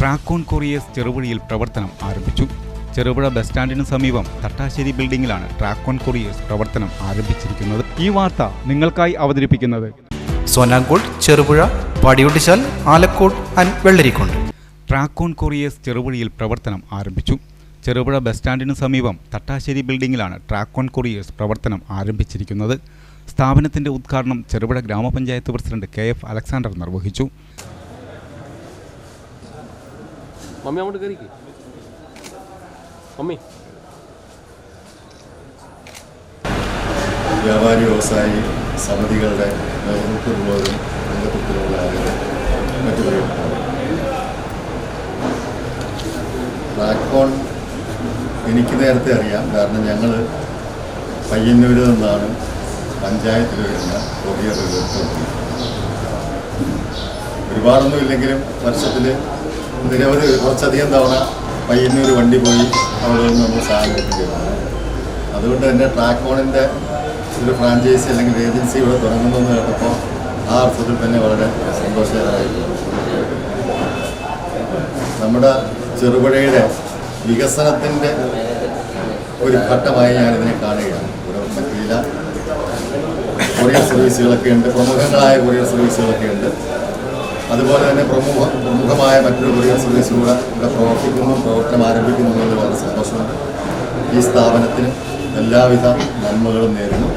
ട്രാക്കോൺ couriers ചെറുപുഴയിൽ പ്രവർത്തനം ആരംഭിച്ചു. ചെറുപുഴ ബസ് സ്റ്റാൻഡിന് സമീപം തട്ടാശ്ശേരി ബിൽഡിംഗിലാണ് ട്രാക്കോൺ കൊറിയേഴ്സ് പ്രവർത്തനം ആരംഭിച്ചിരിക്കുന്നത്. ഈ വാർത്ത നിങ്ങൾക്കായി അവതരിപ്പിക്കുന്നത് Sonankode Cherupuzha Padiyottichal Alakode and Vellarikode Trackon couriers ചെറുപുഴയിൽ പ്രവർത്തനം ആരംഭിച്ചു. ചെറുപുഴ ബസ് സ്റ്റാൻഡിന് സമീപം തട്ടാശ്ശേരി ബിൽഡിംഗിലാണ് ട്രാക്കോൺ കൊറിയേഴ്സ് പ്രവർത്തനം ആരംഭിച്ചിരിക്കുന്നത്. സ്ഥാപനത്തിന്റെ ഉദ്ഘാടനം Cherupuzha Grama Panchayat president K F Alexander നിർവഹിച്ചു. മമ്മി അങ്ങോട്ട് കയറിക്ക് മമ്മി. വ്യാപാരി വ്യവസായി സമിതികളുടെ നേതൃത്വത്തിലുള്ളവരും നേതൃത്വത്തിലുള്ള ആളുകൾ മറ്റു എനിക്ക് നേരത്തെ അറിയാം. കാരണം ഞങ്ങൾ പയ്യന്നൂരിൽ നിന്നാണ് പഞ്ചായത്തിൽ വരുന്ന പുതിയ എടുത്തുകൊണ്ടിരിക്കുന്നത് ഒരുപാടൊന്നും ഇല്ലെങ്കിലും വർഷത്തിൽ നിരവധി കുറച്ചധികം തവണ പയ്യന്നൂർ വണ്ടി പോയി അവിടെ നിന്ന് നമ്മൾ സാധനം എത്തിച്ചേരുന്നു അതുകൊണ്ട് തന്നെ ട്രാക്കോണിന്റെ ഒരു ഫ്രാഞ്ചൈസി അല്ലെങ്കിൽ ഏജൻസി ഇവിടെ തുടങ്ങുന്നെന്ന് കേട്ടപ്പോൾ ആ അർത്ഥത്തിൽ തന്നെ വളരെ സന്തോഷകരമായിരുന്നു നമ്മുടെ ചെറുപുഴയുടെ വികസനത്തിന്റെ ഒരു ഘട്ടമായി ഞാനിതിനെ കാണുകയാണ്. ഒരു കൊറിയർ സർവീസുകളൊക്കെ ഉണ്ട്. പ്രമുഖങ്ങളായ കൊറിയർ സർവീസുകളൊക്കെ ഉണ്ട്. അതുപോലെ തന്നെ പ്രമുഖ പ്രമുഖമായ മറ്റൊരു കൊറിയർ സർവീസ് കൂടെ ഇവിടെ പ്രവർത്തിക്കുന്നു പ്രവർത്തനം ആരംഭിക്കുന്നു എന്നുള്ളത് വളരെ സന്തോഷമുണ്ട്. ഈ സ്ഥാപനത്തിന് എല്ലാവിധ നന്മകളും നേരുന്നു.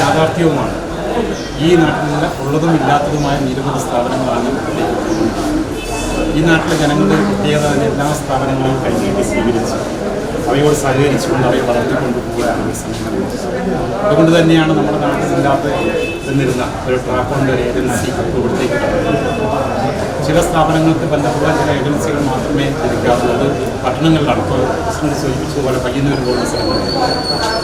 യാഥാർത്ഥ്യവുമാണ്. ഈ നാട്ടിലുള്ള ഉള്ളതും ഇല്ലാത്തതുമായ നിരവധി സ്ഥാപനങ്ങളാണ് ഈ നാട്ടിലെ ജനങ്ങളുടെ പ്രത്യേകത എല്ലാ സ്ഥാപനങ്ങളും കൈനീട്ടി സ്വീകരിച്ച്. അവയോട് സഹകരിച്ചുകൊണ്ട് അവയെ വളർത്തിക്കൊണ്ട് പോകുകയാണ് ഈ സംഘടന അതുകൊണ്ട് തന്നെയാണ് നമ്മുടെ നാട്ടിലില്ലാത്ത എന്നിരുന്ന ഒരു ട്രാക്കോണ്ട് ഒരു ഏജൻസി ഇവിടത്തേക്ക് ചില സ്ഥാപനങ്ങൾക്ക് ബന്ധപ്പെട്ട ചില ഏജൻസികൾ മാത്രമേ ലഭിക്കാറുള്ളൂ അത് പട്ടണങ്ങളിലാണ് ഇപ്പോൾ പ്രസിഡന്റ് സൂചിപ്പിച്ചതുപോലെ പയ്യന്നൂർ പോലുള്ള സ്ഥലങ്ങളിൽ.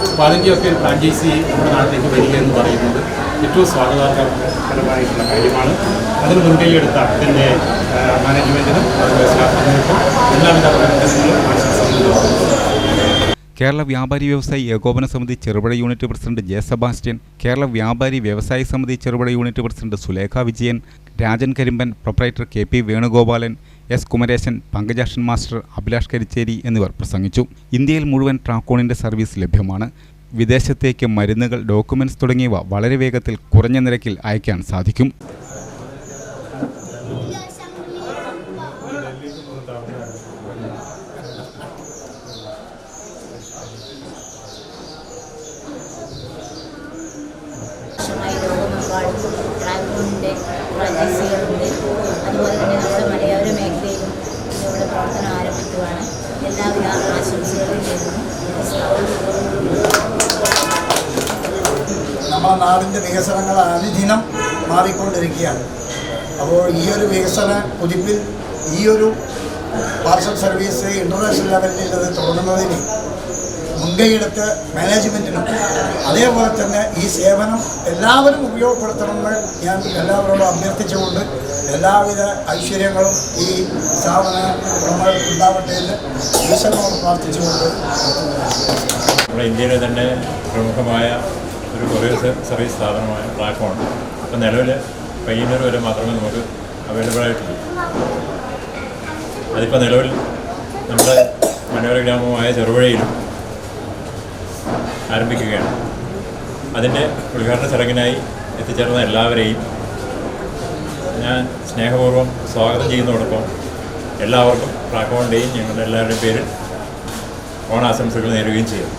അപ്പോൾ അതിന്റെയൊക്കെ ഫ്രാഞ്ചൈസി നമ്മുടെ നാട്ടിലേക്ക് വരിക എന്ന് പറയുന്നത് ഏറ്റവും സ്വാഗതാർഹപരമായിട്ടുള്ള കാര്യമാണ്. അതിന് മുൻകൈയെടുത്ത അതിന്റെ മാനേജ്മെന്റിനും അതുപോലെ സ്റ്റാഫിനും എല്ലാവിധ അഭിനന്ദനങ്ങളും ആശംസകളും കേരള വ്യാപാരി വ്യവസായി ഏകോപന സമിതി Cherupuzha unit president J Sebastian Kerala വ്യാപാരി വ്യവസായി സമിതി Cherupuzha unit president Sulekha Vijayan Rajan Karimban proprietor K P Venugopalan S Kumaresan Pankajakshan master Abhilash Karicheri എന്നിവർ പ്രസംഗിച്ചു. ഇന്ത്യയിൽ മുഴുവൻ ട്രാക്കോണിന്റെ സർവീസ് ലഭ്യമാണ്. വിദേശത്തേക്ക് മരുന്നുകൾ ഡോക്യുമെന്റ്സ് തുടങ്ങിയവ വളരെ വേഗത്തിൽ കുറഞ്ഞ നിരക്കിൽ അയക്കാൻ സാധിക്കും വർഷമായി ലോകമെമ്പാടും ട്രാക്കോണിന്റെ ഫ്രാഞ്ചൈസികളുണ്ട് അതുപോലെ തന്നെ നമ്മുടെ മലയോര മേഖലയിലും ഇവിടെ പ്രവർത്തനം എല്ലാവരും എല്ലാവിധ ആശംസകളും നമ്മുടെ നാടിന്റെ വികസനങ്ങൾ അനുദിനം മാറിക്കൊണ്ടിരിക്കുകയാണ്. അപ്പോൾ ഈ ഒരു വികസന കുതിപ്പിൽ ഈ ഒരു പാർസൽ സർവീസ് ഇന്റർനാഷണൽ ലെവലിൽ ഇത് തുടങ്ങുന്നതിന് മുൻകൈയെടുത്ത് മാനേജ്മെന്റിനും അതേപോലെ തന്നെ ഈ സേവനം എല്ലാവരും ഉപയോഗപ്പെടുത്തണമെന്ന് ഞാൻ എല്ലാവരോടും അഭ്യർത്ഥിച്ചുകൊണ്ട് എല്ലാവിധ ഐശ്വര്യങ്ങളും ഈ സ്ഥാപന ഉടമകൾക്ക് ഉണ്ടാവട്ടെ എന്ന് ഈശ്വരനോട് പ്രാർത്ഥിച്ചുകൊണ്ട് നമ്മുടെ ഇന്ത്യയിലെ തന്നെ പ്രമുഖമായ ഒരു കൊറിയർ സർവീസ് സ്ഥാപനമായ പ്ലാറ്റ്ഫോം ഉണ്ട് അപ്പോൾ നിലവിൽ പയ്യന്നൂർ വരെ മാത്രമേ നമുക്ക് അവൈലബിൾ ആയിട്ടുള്ളൂ. അതിപ്പോൾ നിലവിൽ നമ്മുടെ മനോഹര ഗ്രാമമായ ചെറുപുഴയിലും ആരംഭിക്കുകയാണ്. അതിന്റെ ഉദ്ഘാടന ചടങ്ങിനായി എത്തിച്ചേർന്ന എല്ലാവരെയും ഞാൻ സ്നേഹപൂർവം സ്വാഗതം ചെയ്യുന്നതോടൊപ്പം എല്ലാവർക്കും പ്രാക്കോണിന്റെയും ഞങ്ങളുടെ എല്ലാവരുടെയും പേരിൽ ഓണാശംസകൾ നേരുകയും ചെയ്യുന്നു.